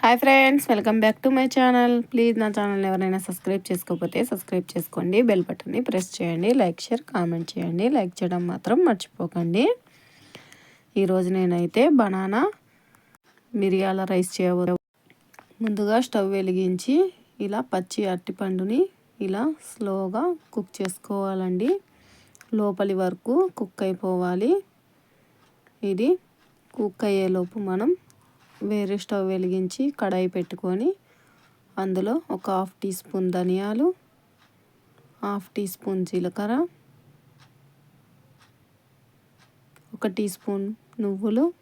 Hi friends welcome back to my channel. Please నా channel ఎవరైనా subscribe చేసుకోకపోతే subscribe చేసుకోండి. బెల్ బటన్ని ప్రెస్ చేయండి. లైక్ షేర్ కామెంట్ చేయండి. లైక్ చేయడం మాత్రం మర్చిపోకండి. ఈరోజు నేనైతే బనానా మిరియాల రైస్ చేయబో ముందుగా స్టవ్ వెలిగించి ఇలా పచ్చి అరటిపండుని ఇలా స్లోగా కుక్ చేసుకోవాలండి. లోపలి వరకు కుక్ అయిపోవాలి. ఇది కుక్ అయ్యేలోపు మనం వేరే స్టవ్ వెలిగించి కడాయి పెట్టుకొని అందులో ఒక హాఫ్ టీ స్పూన్ ధనియాలు హాఫ్ టీ స్పూన్ జీలకర్ర ఒక టీ స్పూన్ నువ్వులు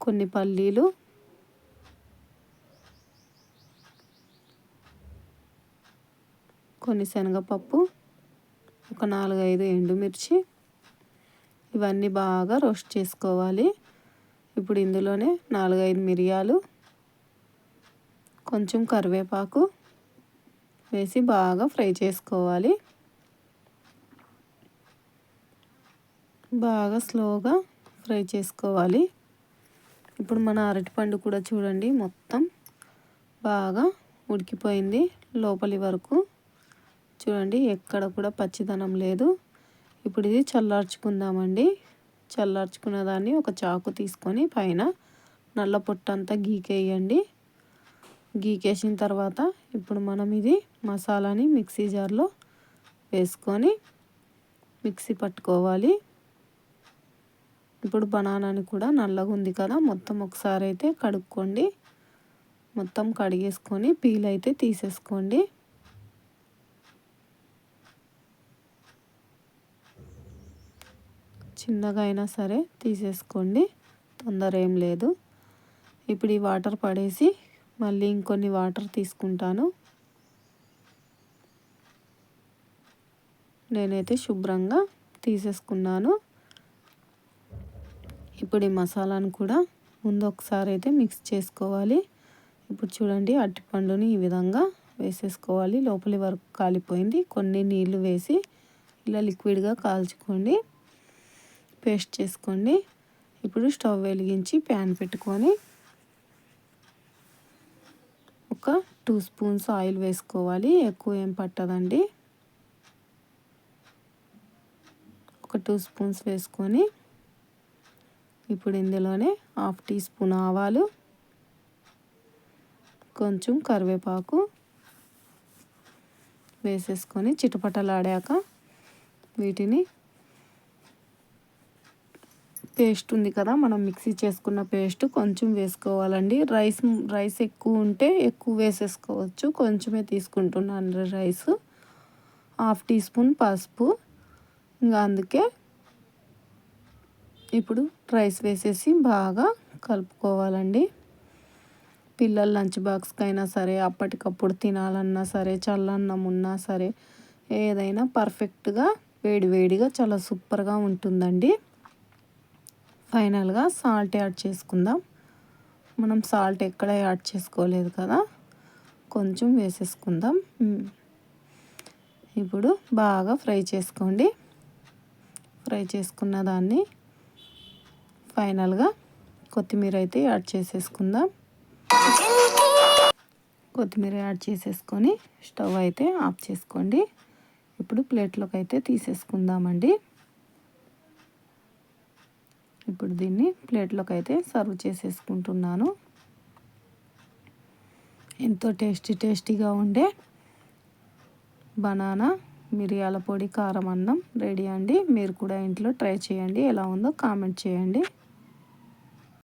కొన్ని పల్లీలు కొన్ని శనగపప్పు ఒక నాలుగైదు ఎండుమిర్చి. ఇవన్నీ బాగా రోస్ట్ చేసుకోవాలి. ఇప్పుడు ఇందులోనే నాలుగైదు మిరియాలు కొంచెం కరివేపాకు వేసి బాగా ఫ్రై చేసుకోవాలి. బాగా స్లోగా ఫ్రై చేసుకోవాలి. ఇప్పుడు మన అరటిపండు కూడా చూడండి మొత్తం బాగా ఉడికిపోయింది లోపలి వరకు. చూడండి ఎక్కడ కూడా పచ్చిదనం లేదు. ఇప్పుడు ఇది చల్లార్చుకుందామండి. చల్లార్చుకున్న దాన్ని ఒక చాకు తీసుకొని పైన నల్ల పొట్టంతా గీకేయండి. గీకేసిన తర్వాత ఇప్పుడు మనం ఇది మసాలాని మిక్సీ జార్లో వేసుకొని మిక్సీ పట్టుకోవాలి. ఇప్పుడు బనానాని కూడా నల్లగా ఉంది కదా మొత్తం ఒకసారి అయితే కడుక్కోండి. మొత్తం కడిగేసుకొని పీల్ అయితే తీసేసుకోండి. చిన్నగా అయినా సరే తీసేసుకోండి. తొందర ఏం లేదు. ఇప్పుడు ఈ వాటర్ పడేసి మళ్ళీ ఇంకొన్ని వాటర్ తీసుకుంటాను. నేనైతే శుభ్రంగా తీసేసుకున్నాను. ఇప్పుడు ఈ మసాలాను కూడా ముందు ఒకసారి అయితే మిక్స్ చేసుకోవాలి. ఇప్పుడు చూడండి అరటిపండుని ఈ విధంగా వేసేసుకోవాలి. లోపలి వరకు కాలిపోయింది. కొన్ని నీళ్ళు వేసి ఇలా లిక్విడ్గా కాల్చుకోండి. పేస్ట్ చేసుకోండి. ఇప్పుడు స్టవ్ వెలిగించి ప్యాన్ పెట్టుకొని ఒక టూ స్పూన్స్ ఆయిల్ వేసుకోవాలి. ఎక్కువ ఏం పట్టదండి. ఒక టూ స్పూన్స్ వేసుకొని ఇప్పుడు ఇందులోనే హాఫ్ టీ స్పూన్ ఆవాలు కొంచెం కరివేపాకు వేసేసుకొని చిటపటలాడాక వీటిని పేస్ట్ ఉంది కదా మనం మిక్సీ చేసుకున్న పేస్ట్ కొంచెం వేసుకోవాలండి. రైస్ రైస్ ఎక్కువ ఉంటే ఎక్కువ వేసేసుకోవచ్చు. కొంచెమే తీసుకుంటున్నాను రైస్. హాఫ్ టీ స్పూన్ పసుపు. ఇంకా అందుకే ఇప్పుడు రైస్ వేసేసి బాగా కలుపుకోవాలండి. పిల్లల లంచ్ బాక్స్కి అయినా సరే అప్పటికప్పుడు తినాలన్నా సరే చల్లన్నం ఉన్నా సరే ఏదైనా పర్ఫెక్ట్గా వేడి వేడిగా చాలా సూపర్గా ఉంటుందండి. ఫైనల్గా సాల్ట్ యాడ్ చేసుకుందాం. మనం సాల్ట్ ఎక్కడ యాడ్ చేసుకోలేదు కదా కొంచెం వేసేసుకుందాం. ఇప్పుడు బాగా ఫ్రై చేసుకోండి. ఫ్రై చేసుకున్న దాన్ని ఫైనల్గా కొత్తిమీర అయితే యాడ్ చేసేసుకుందాం. కొత్తిమీర యాడ్ చేసేసుకొని స్టవ్ అయితే ఆఫ్ చేసుకోండి. ఇప్పుడు ప్లేట్లోకి అయితే తీసేసుకుందామండి. ఇప్పుడు దీన్ని ప్లేట్లోకి అయితే సర్వ్ చేసేసుకుంటున్నాను. ఎంతో టేస్టీ టేస్టీగా ఉండే బనానా మిరియాల పొడి కారం అన్నం రెడీ అండి. మీరు కూడా ఇంట్లో ట్రై చేయండి. ఎలా ఉందో కామెంట్ చేయండి.